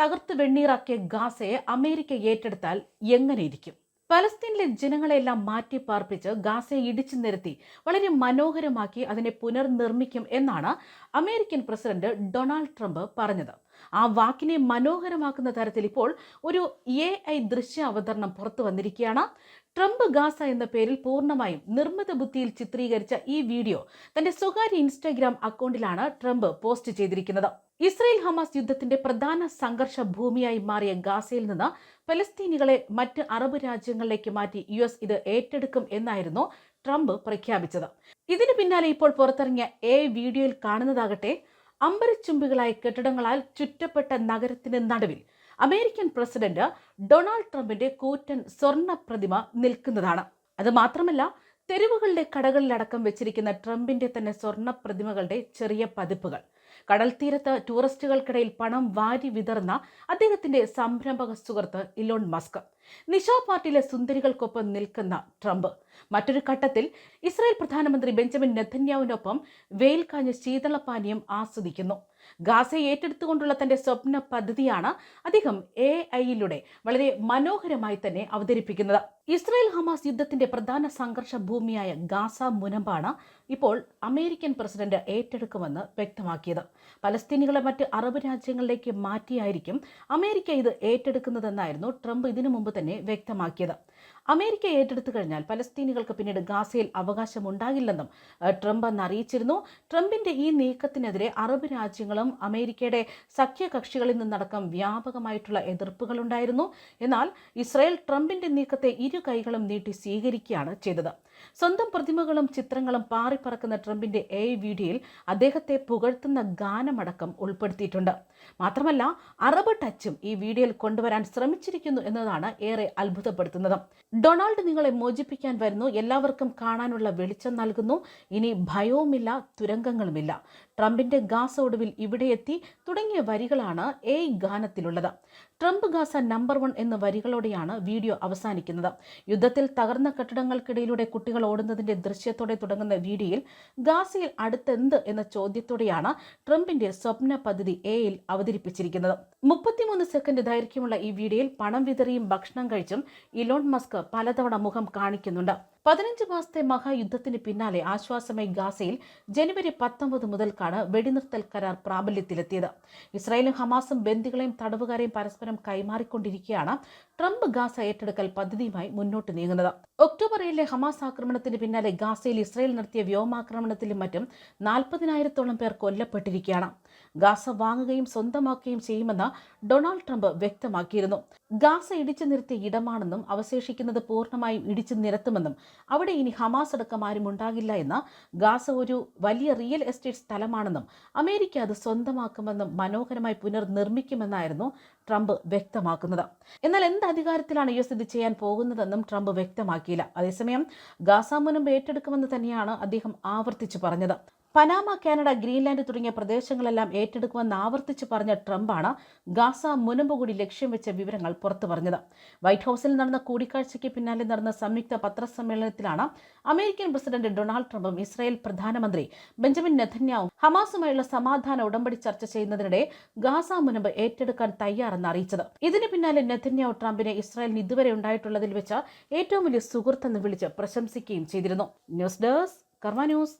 തകർത്ത് വെണ്ണീറാക്കിയ ഗാസയെ അമേരിക്ക ഏറ്റെടുത്താൽ എങ്ങനെയിരിക്കും പലസ്തീനിലെ ജനങ്ങളെല്ലാം മാറ്റി പാർപ്പിച്ച് ഗാസയെ ഇടിച്ചു നിരത്തി വളരെ മനോഹരമാക്കി അതിനെ പുനർനിർമ്മിക്കും എന്നാണ് അമേരിക്കൻ പ്രസിഡന്റ് ഡൊണാൾഡ് ട്രംപ് പറഞ്ഞത്. ആ വാക്കിനെ മനോഹരമാക്കുന്ന തരത്തിൽ ഇപ്പോൾ ഒരു എ ഐ ദൃശ്യ അവതരണം പുറത്തു വന്നിരിക്കുകയാണ്. ട്രംപ് ഗാസ എന്ന പേരിൽ പൂർണമായും നിർമ്മിത ബുദ്ധിയിൽ ചിത്രീകരിച്ച ഈ വീഡിയോ തന്റെ സ്വകാര്യ ഇൻസ്റ്റാഗ്രാം അക്കൗണ്ടിലാണ് ട്രംപ് പോസ്റ്റ് ചെയ്തിരിക്കുന്നത്. ഇസ്രയേൽ ഹമാസ് യുദ്ധത്തിന്റെ പ്രധാന സംഘർഷ ഭൂമിയായി മാറിയ ഗാസയിൽ നിന്ന് പലസ്തീനികളെ മറ്റ് അറബ് രാജ്യങ്ങളിലേക്ക് മാറ്റി യു എസ് ഇത് ഏറ്റെടുക്കും എന്നായിരുന്നു ട്രംപ് പ്രഖ്യാപിച്ചത്. ഇതിനു പിന്നാലെ ഇപ്പോൾ പുറത്തിറങ്ങിയ എ വീഡിയോയിൽ കാണുന്നതാകട്ടെ അമ്പരച്ചുംബികളായ കെട്ടിടങ്ങളാൽ ചുറ്റപ്പെട്ട നഗരത്തിന് നടുവിൽ അമേരിക്കൻ പ്രസിഡന്റ് ഡൊണാൾഡ് ട്രംപിന്റെ കൂറ്റൻ സ്വർണ പ്രതിമ നിൽക്കുന്നതാണ്. അത് മാത്രമല്ല തെരുവുകളുടെ കടകളിലടക്കം വെച്ചിരിക്കുന്ന ട്രംപിന്റെ തന്നെ സ്വർണ പ്രതിമകളുടെ ചെറിയ പതിപ്പുകൾ. കടൽ തീരത്ത് ടൂറിസ്റ്റുകൾക്കിടയിൽ പണം വാരി വിതർന്ന അദ്ദേഹത്തിന്റെ സംരംഭക സുഹൃത്ത് ഇലോൺ മസ്ക്. നിഷാ പാർട്ടിയിലെ സുന്ദരികൾക്കൊപ്പം നിൽക്കുന്ന ട്രംപ്. മറ്റൊരു ഘട്ടത്തിൽ ഇസ്രായേൽ പ്രധാനമന്ത്രി ബെഞ്ചമിൻ നെതന്യാവിനൊപ്പം വെയിൽ കാഞ്ഞ ശീതളപാനീയം ആസ്വദിക്കുന്നു. ഗാസയെ ഏറ്റെടുത്തുകൊണ്ടുള്ള തന്റെ സ്വപ്ന പദ്ധതിയാണ് അദ്ദേഹം എ ഐയിലൂടെ വളരെ മനോഹരമായി തന്നെ അവതരിപ്പിക്കുന്നത്. ഇസ്രായേൽ ഹമാസ് യുദ്ധത്തിന്റെ പ്രധാന സംഘർഷ ഭൂമിയായ ഗാസ മുനമ്പാണ് ഇപ്പോൾ അമേരിക്കൻ പ്രസിഡന്റ് ഏറ്റെടുക്കുമെന്ന് വ്യക്തമാക്കിയത്. പലസ്തീനികളെ മറ്റ് അറബ് രാജ്യങ്ങളിലേക്ക് മാറ്റിയായിരിക്കും അമേരിക്ക ഇത് ഏറ്റെടുക്കുന്നതെന്നായിരുന്നു ട്രംപ് ഇതിനു മുമ്പ് തന്നെ വ്യക്തമാക്കിയത്. അമേരിക്ക ഏറ്റെടുത്തു കഴിഞ്ഞാൽ പലസ്തീനികൾക്ക് പിന്നീട് ഗാസയിൽ അവകാശമുണ്ടാകില്ലെന്നും ട്രംപ് അന്ന് അറിയിച്ചിരുന്നു. ട്രംപിന്റെ ഈ നീക്കത്തിനെതിരെ അറബ് രാജ്യങ്ങളും അമേരിക്കയുടെ സഖ്യകക്ഷികളിൽ നിന്നടക്കം വ്യാപകമായിട്ടുള്ള എതിർപ്പുകളുണ്ടായിരുന്നു. എന്നാൽ ഇസ്രായേൽ ട്രംപിന്റെ നീക്കത്തെ ഇരു കൈകളും നീട്ടി സ്വീകരിക്കുകയാണ് ചെയ്തത്. സ്വന്തം പ്രതിമകളും ചിത്രങ്ങളും പാറിപ്പറക്കുന്ന ട്രംപിന്റെ എ വീഡിയോയിൽ അദ്ദേഹത്തെ പുകഴ്ത്തുന്ന ഗാനമടക്കം ഉൾപ്പെടുത്തിയിട്ടുണ്ട്. മാത്രമല്ല അറബ് ടച്ചും ഈ വീഡിയോയിൽ കൊണ്ടുവരാൻ ശ്രമിച്ചിരിക്കുന്നു എന്നതാണ് ഏറെ അത്ഭുതപ്പെടുത്തുന്നത്. ഡൊണാൾഡ് നിങ്ങളെ മോചിപ്പിക്കാൻ വരുന്നു. എല്ലാവർക്കും കാണാനുള്ള വെളിച്ചം നൽകുന്നു. ഇനി ഭയവുമില്ല തുരങ്കങ്ങളുമില്ല. ട്രംപിന്റെ ഗാസ ഒടുവിൽ ഇവിടെ എത്തി തുടങ്ങിയ വരികളാണ് എ ഗാനത്തിലുള്ളത്. ട്രംപ് ഗാസ നമ്പർ വൺ എന്ന വരികളോടെയാണ് വീഡിയോ അവസാനിക്കുന്നത്. യുദ്ധത്തിൽ തകർന്ന കെട്ടിടങ്ങൾക്കിടയിലൂടെ കുട്ടികൾ ഓടുന്നതിന്റെ ദൃശ്യത്തോടെ തുടങ്ങുന്ന വീഡിയോയിൽ ഗാസയിൽ അടുത്തെന്ത് എന്ന ചോദ്യത്തോടെയാണ് ട്രംപിന്റെ സ്വപ്ന പദ്ധതി എയിൽ അവതരിപ്പിച്ചിരിക്കുന്നത്. മുപ്പത്തിമൂന്ന് സെക്കൻഡ് ദൈർഘ്യമുള്ള ഈ വീഡിയോയിൽ പണം വിതറിയും ഭക്ഷണം കഴിച്ചും ഇലോൺ മസ്ക് പലതവണ മുഖം കാണിക്കുന്നുണ്ട്. പതിനഞ്ച് മാസത്തെ മഹായുദ്ധത്തിന് പിന്നാലെ ആശ്വാസമായി ഗാസയിൽ ജനുവരി പത്തൊമ്പത് മുതൽക്കാണ് വെടിനിർത്തൽ കരാർ പ്രാബല്യത്തിലെത്തിയത്. ഇസ്രായേലും ഹമാസും ബന്ദികളെയും തടവുകാരെയും പരസ്പരം കൈമാറിക്കൊണ്ടിരിക്കുകയാണ് ട്രംപ് ഗാസ ഏറ്റെടുക്കൽ പദ്ധതിയുമായി മുന്നോട്ട് നീങ്ങുന്നത്. ഒക്ടോബർ ഏഴിലെ ഹമാസ് ആക്രമണത്തിന് പിന്നാലെ ഗാസയിൽ ഇസ്രായേൽ നടത്തിയ വ്യോമാക്രമണത്തിലും മറ്റും നാൽപ്പതിനായിരത്തോളം പേർ കൊല്ലപ്പെട്ടിരിക്കുകയാണ് ഗാസ വാങ്ങുകയും സ്വന്തമാക്കുകയും ചെയ്യുമെന്ന് ഡൊണാൾഡ് ട്രംപ് വ്യക്തമാക്കിയിരുന്നു. ഗാസ ഇടിച്ചു നിർത്തിയ ഇടമാണെന്നും അവശേഷിക്കുന്നത് പൂർണമായും ഇടിച്ചു നിരത്തുമെന്നും അവിടെ ഇനി ഹമാസ് അടക്കം ആരും ഉണ്ടാകില്ല എന്ന് ഗാസ ഒരു വലിയ റിയൽ എസ്റ്റേറ്റ് സ്ഥലമാണെന്നും അമേരിക്ക അത് സ്വന്തമാക്കുമെന്നും മനോഹരമായി പുനർനിർമ്മിക്കുമെന്നായിരുന്നു ട്രംപ് വ്യക്തമാക്കുന്നത്. എന്നാൽ എന്ത് അധികാരത്തിലാണ് യു എസ് ഇത് ചെയ്യാൻ പോകുന്നതെന്നും ട്രംപ് വ്യക്തമാക്കിയില്ല. അതേസമയം ഗാസ മുനമ്പ് ഏറ്റെടുക്കുമെന്ന് തന്നെയാണ് അദ്ദേഹം ആവർത്തിച്ചു പറഞ്ഞത്. പനാമ കാനഡ ഗ്രീൻലാൻഡ് തുടങ്ങിയ പ്രദേശങ്ങളെല്ലാം ഏറ്റെടുക്കുമെന്ന് ആവർത്തിച്ച് പറഞ്ഞ ട്രംപാണ് ഗാസ മുനമ്പ് കൂടി ലക്ഷ്യം വെച്ച വിവരങ്ങൾ പുറത്തു പറഞ്ഞത്. വൈറ്റ് ഹൌസിൽ നടന്ന കൂടിക്കാഴ്ചയ്ക്ക് പിന്നാലെ നടന്ന സംയുക്ത പത്രസമ്മേളനത്തിലാണ് അമേരിക്കൻ പ്രസിഡന്റ് ഡൊണാൾഡ് ട്രംപും ഇസ്രായേൽ പ്രധാനമന്ത്രി ബെഞ്ചമിൻ നെഥന്യാവും ഹമാസുമായുള്ള സമാധാന ഉടമ്പടി ചർച്ച ചെയ്യുന്നതിനിടെ ഗാസ മുനമ്പ് ഏറ്റെടുക്കാൻ തയ്യാറെന്ന് അറിയിച്ചത്. ഇതിന് പിന്നാലെ നെഥന്യാവ് ട്രംപിനെ ഇസ്രായേലിന് ഇതുവരെ ഉണ്ടായിട്ടുള്ളതിൽ വെച്ച് ഏറ്റവും വലിയ സുഹൃത്തെന്ന് വിളിച്ച് പ്രശംസിക്കുകയും ചെയ്തിരുന്നു. News desk Karma news.